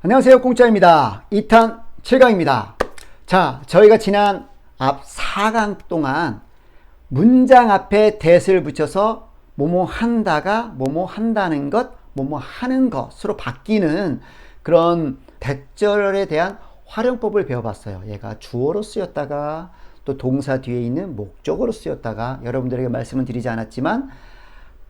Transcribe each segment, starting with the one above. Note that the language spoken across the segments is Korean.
안녕하세요. 공짜입니다. 2탄 7강입니다. 자, 저희가 지난 앞 4강 동안 문장 앞에 that을 붙여서 뭐뭐 한다가 뭐뭐 한다는 것, 뭐뭐 하는 것으로 바뀌는 그런 대절에 대한 활용법을 배워봤어요. 얘가 주어로 쓰였다가 또 동사 뒤에 있는 목적어로 쓰였다가 여러분들에게 말씀은 드리지 않았지만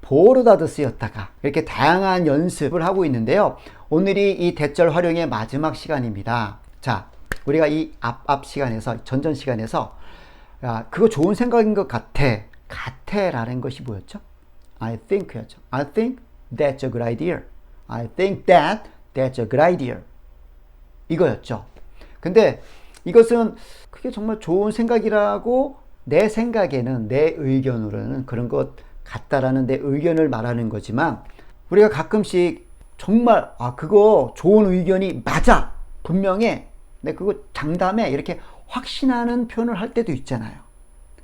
보로다도 쓰였다가 이렇게 다양한 연습을 하고 있는데요. 오늘이 이 대절 활용의 마지막 시간입니다. 자, 우리가 이 앞앞 시간에서 전전 시간에서 야, 그거 좋은 생각인 것 같아. 같아라는 것이 뭐였죠? I think였죠. I think that's a good idea. I think that that's a good idea. 이거였죠. 근데 이것은 그게 정말 좋은 생각이라고 내 생각에는 내 의견으로는 그런 것 같다라는 내 의견을 말하는 거지만 우리가 가끔씩 정말 아 그거 좋은 의견이 맞아 분명해 내 그거 장담해 이렇게 확신하는 표현을 할 때도 있잖아요.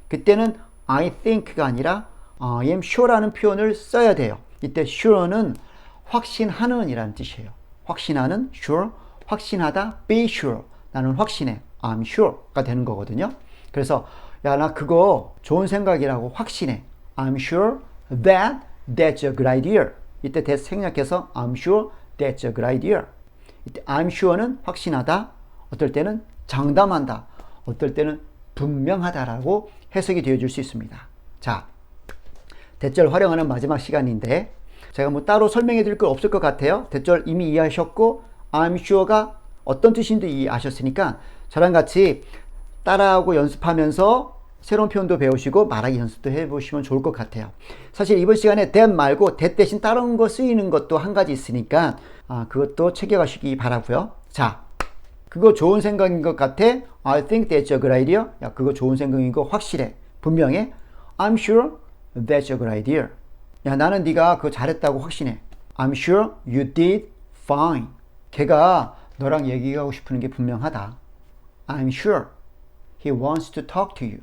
그때는 I think가 아니라 I am sure라는 표현을 써야 돼요. 이때 sure는 확신하는 이라는 뜻이에요. 확신하는 sure, 확신하다 be sure. 나는 확신해. I'm sure가 되는 거거든요. 그래서 야 나 그거 좋은 생각이라고 확신해. I'm sure that that's a good idea. 이때 that 생략해서 I'm sure that's a good idea. 이때 I'm sure는 확신하다. 어떨 때는 장담한다. 어떨 때는 분명하다라고 해석이 되어줄 수 있습니다. 자, 대절 활용하는 마지막 시간인데 제가 뭐 따로 설명해 드릴 거 없을 것 같아요. 대절 이미 이해하셨고 I'm sure가 어떤 뜻인지 이해하셨으니까 저랑 같이 따라하고 연습하면서 새로운 표현도 배우시고 말하기 연습도 해보시면 좋을 것 같아요. 사실 이번 시간에 that 말고 that 대신 다른 거 쓰이는 것도 한 가지 있으니까 아, 그것도 챙겨가시기 바라고요. 자, 그거 좋은 생각인 것 같아. I think that's a good idea. 야, 그거 좋은 생각인 거 확실해. 분명해. I'm sure that's a good idea. 야, 나는 네가 그거 잘했다고 확신해. I'm sure you did fine. 걔가 너랑 얘기하고 싶은 게 분명하다. I'm sure he wants to talk to you.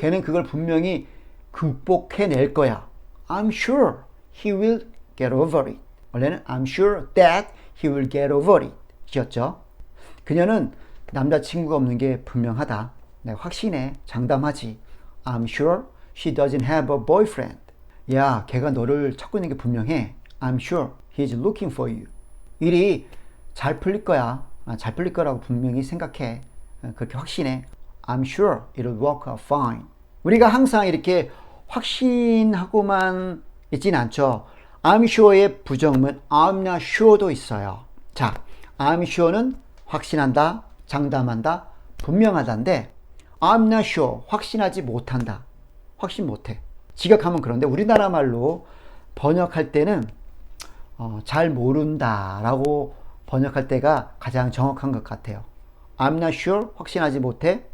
걔는 그걸 분명히 극복해낼 거야. I'm sure he will get over it. 원래는 I'm sure that he will get over it. 이었죠. 그녀는 남자친구가 없는 게 분명하다. 내가 확신해. 장담하지. I'm sure she doesn't have a boyfriend. 야, 걔가 너를 찾고 있는 게 분명해. I'm sure he's looking for you. 일이 잘 풀릴 거야. 아, 잘 풀릴 거라고 분명히 생각해. 아, 그렇게 확신해. I'm sure it'll work out fine. 우리가 항상 이렇게 확신하고만 있진 않죠. I'm sure의 부정문 I'm not sure도 있어요. 자, I'm sure는 확신한다, 장담한다, 분명하다인데 I'm not sure 확신하지 못한다. 확신 못해. 지각하면 그런데 우리나라 말로 번역할 때는 어, 잘 모른다라고 번역할 때가 가장 정확한 것 같아요. I'm not sure 확신하지 못해.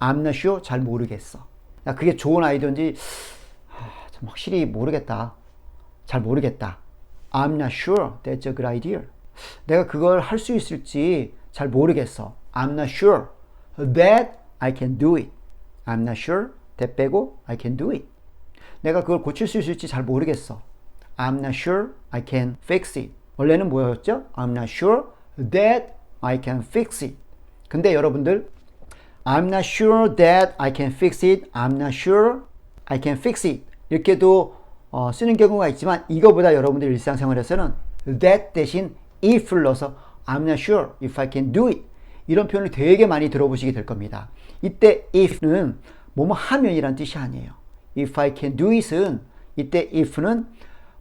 I'm not sure 잘 모르겠어. 야, 그게 좋은 아이디어인지 아, 참 확실히 모르겠다. 잘 모르겠다. I'm not sure that's a good idea. 내가 그걸 할 수 있을지 잘 모르겠어. I'm not sure that I can do it. I'm not sure that 빼고 I can do it. 내가 그걸 고칠 수 있을지 잘 모르겠어. I'm not sure I can fix it. 원래는 뭐였죠? I'm not sure that I can fix it. 근데 여러분들 I'm not sure that I can fix it. I'm not sure I can fix it. 이렇게도 어, 쓰는 경우가 있지만 이거보다 여러분들 일상생활에서는 that 대신 if를 넣어서 I'm not sure if I can do it. 이런 표현을 되게 많이 들어보시게 될 겁니다. 이때 if는 뭐뭐 하면이란 뜻이 아니에요. if I can do it은 이때 if는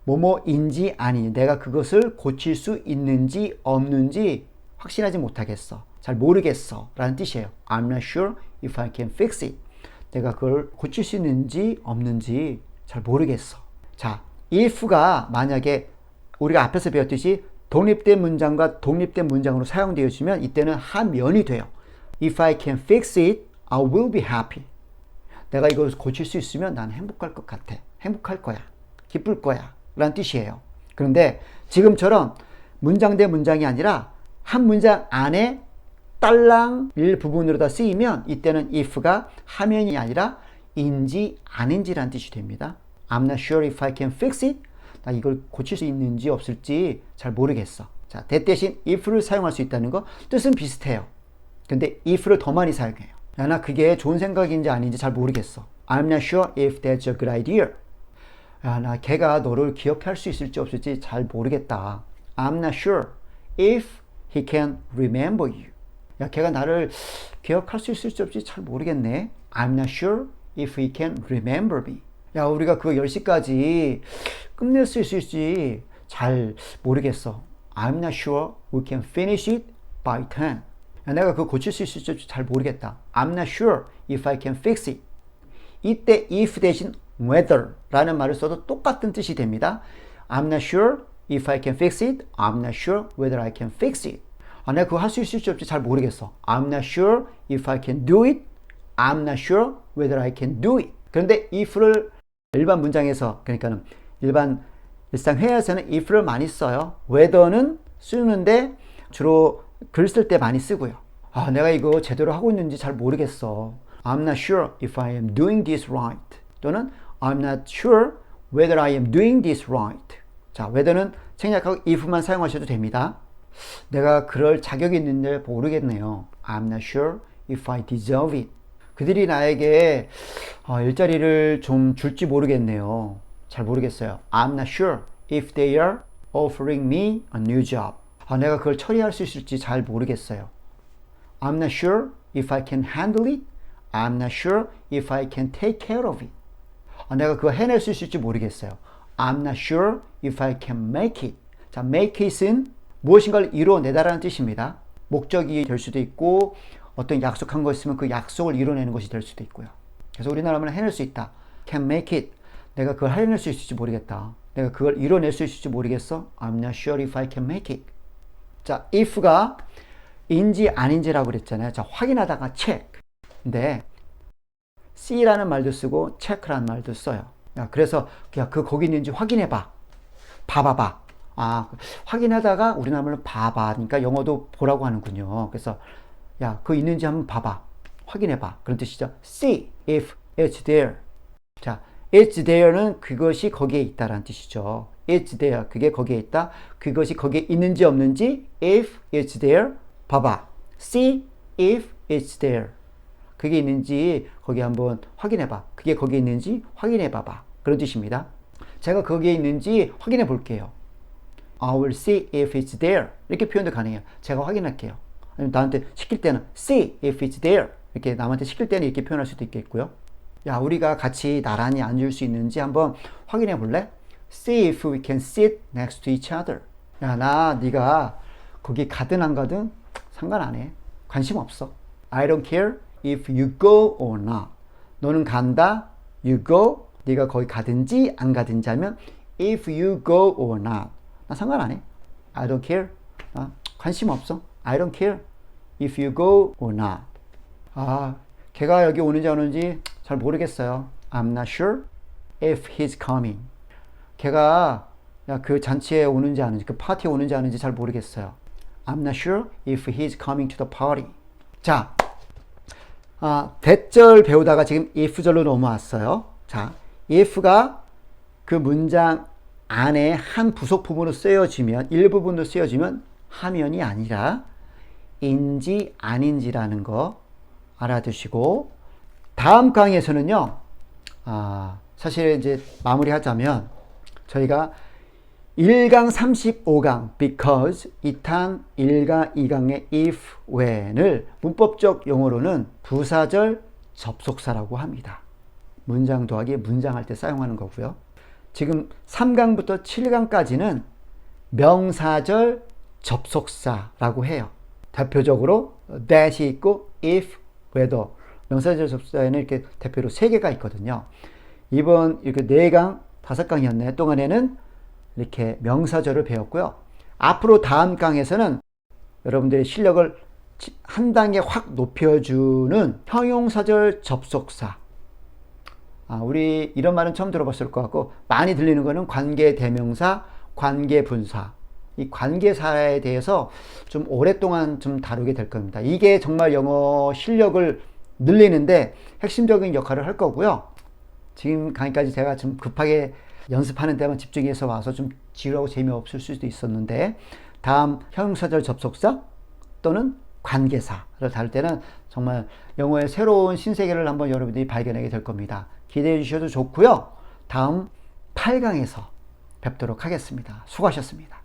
뭐뭐인지 아니 내가 그것을 고칠 수 있는지 없는지 확신하지 못하겠어. 잘 모르겠어. 라는 뜻이에요. I'm not sure if I can fix it. 내가 그걸 고칠 수 있는지 없는지 잘 모르겠어. 자, if가 만약에 우리가 앞에서 배웠듯이 독립된 문장과 독립된 문장으로 사용되어지면 이때는 하면이 돼요. If I can fix it, I will be happy. 내가 이걸 고칠 수 있으면 난 행복할 것 같아. 행복할 거야. 기쁠 거야. 라는 뜻이에요. 그런데 지금처럼 문장 대 문장이 아니라 한 문장 안에 딸랑 일 부분으로 다 쓰이면 이때는 if가 하면이 아니라 인지 아닌지라는 뜻이 됩니다. I'm not sure if I can fix it. 나 이걸 고칠 수 있는지 없을지 잘 모르겠어. 자, that 대신 if를 사용할 수 있다는 거 뜻은 비슷해요. 근데 if를 더 많이 사용해요. 야, 나 그게 좋은 생각인지 아닌지 잘 모르겠어. I'm not sure if that's a good idea. 야, 나 걔가 너를 기억할 수 있을지 없을지 잘 모르겠다. I'm not sure if he can remember you. 야, 걔가 나를 기억할 수 있을지 없을지 잘 모르겠네. I'm not sure if he can remember me. 야, 우리가 그거 10시까지 끝낼 수 있을지 잘 모르겠어. I'm not sure we can finish it by 10. 야, 내가 그거 고칠 수 있을지 잘 모르겠다. I'm not sure if I can fix it. 이때 if 대신 whether 라는 말을 써도 똑같은 뜻이 됩니다. I'm not sure if I can fix it. I'm not sure whether I can fix it. 아, 내가 그거 할 수 있을지 없을지 잘 모르겠어. I'm not sure if I can do it. I'm not sure whether I can do it. 그런데 if를 일반 문장에서 그러니까는 일반 일상 회화에서는 if를 많이 써요. whether는 쓰는데 주로 글 쓸 때 많이 쓰고요. 아, 내가 이거 제대로 하고 있는지 잘 모르겠어. I'm not sure if I am doing this right. 또는 I'm not sure whether I am doing this right. 자, whether는 생략하고 if만 사용하셔도 됩니다. 내가 그럴 자격이 있는지 모르겠네요. I'm not sure if I deserve it. 그들이 나에게 어, 일자리를 좀 줄지 모르겠네요. 잘 모르겠어요. I'm not sure if they are offering me a new job. 아, 내가 그걸 처리할 수 있을지 잘 모르겠어요. I'm not sure if I can handle it. I'm not sure if I can take care of it. 아, 내가 그거 해낼 수 있을지 모르겠어요. I'm not sure if I can make it. 자, make it은 무엇인가를 이뤄내다라는 뜻입니다. 목적이 될 수도 있고 어떤 약속한 거 있으면 그 약속을 이뤄내는 것이 될 수도 있고요. 그래서 우리나라 말은 해낼 수 있다. can make it. 내가 그걸 해낼 수 있을지 모르겠다. 내가 그걸 이뤄낼 수 있을지 모르겠어. I'm not sure if I can make it. 자, if가 인지 아닌지라고 그랬잖아요. 자, 확인하다가 check. 근데 C라는 말도 쓰고 check라는 말도 써요. 야, 그래서 야, 그 거기 있는지 확인해 봐. 봐봐 봐. 아, 확인하다가 우리나라 말로 봐봐. 그러니까 영어도 보라고 하는군요. 그래서 야, 그거 있는지 한번 봐봐. 확인해 봐. 그런 뜻이죠. See if it's there. 자, it's there는 그것이 거기에 있다라는 뜻이죠. it's there. 그게 거기에 있다. 그것이 거기에 있는지 없는지 if it's there. 봐봐. See if it's there. 그게 있는지 거기 한번 확인해 봐. 그게 거기에 있는지 확인해 봐봐. 그런 뜻입니다. 제가 거기에 있는지 확인해 볼게요. I will see if it's there. 이렇게 표현도 가능해요. 제가 확인할게요. 아니면 나한테 시킬 때는 see if it's there. 이렇게 남한테 시킬 때는 이렇게 표현할 수도 있겠고요. 야, 우리가 같이 나란히 앉을 수 있는지 한번 확인해 볼래? See if we can sit next to each other. 야, 나 네가 거기 가든 안 가든 상관 안 해. 관심 없어. I don't care if you go or not. 너는 간다. You go. 네가 거기 가든지 안 가든지 하면 if you go or not. 나 상관 안 해. I don't care. 아, 관심 없어. I don't care if you go or not. 아, 걔가 여기 오는지 안 오는지 잘 모르겠어요. I'm not sure if he's coming. 걔가 야, 그 잔치에 오는지 안 오는지, 그 파티에 오는지 안 오는지 잘 모르겠어요. I'm not sure if he's coming to the party. 자, 아, 대절 배우다가 지금 if절로 넘어왔어요. 자, if가 그 문장 안에 한 부속 부분으로 쓰여지면, 일부분으로 쓰여지면 하면이 아니라 인지 아닌지라는 거 알아두시고, 다음 강의에서는요, 아, 사실 이제 마무리하자면, 저희가 1강 35강 because 2탄 1강 2강의 if when을 문법적 용어로는 부사절 접속사라고 합니다. 문장 더하기 문장할 때 사용하는 거고요. 지금 3강부터 7강까지는 명사절 접속사라고 해요. 대표적으로 that이 있고 if, whether 명사절 접속사에는 이렇게 대표로 3개가 있거든요. 이번 이렇게 4강, 5강이었네. 동안에는 이렇게 명사절을 배웠고요. 앞으로 다음 강에서는 여러분들의 실력을 한 단계 확 높여주는 형용사절 접속사. 아, 우리 이런 말은 처음 들어봤을 것 같고 많이 들리는 거는 관계 대명사, 관계 분사. 이 관계사에 대해서 좀 오랫동안 좀 다루게 될 겁니다. 이게 정말 영어 실력을 늘리는데 핵심적인 역할을 할 거고요. 지금 강의까지 제가 좀 급하게 연습하는 데만 집중해서 와서 좀 지루하고 재미없을 수도 있었는데 다음 형사절 접속사 또는 관계사를 다룰 때는 정말 영어의 새로운 신세계를 한번 여러분들이 발견하게 될 겁니다. 기대해 주셔도 좋고요. 다음 8강에서 뵙도록 하겠습니다. 수고하셨습니다.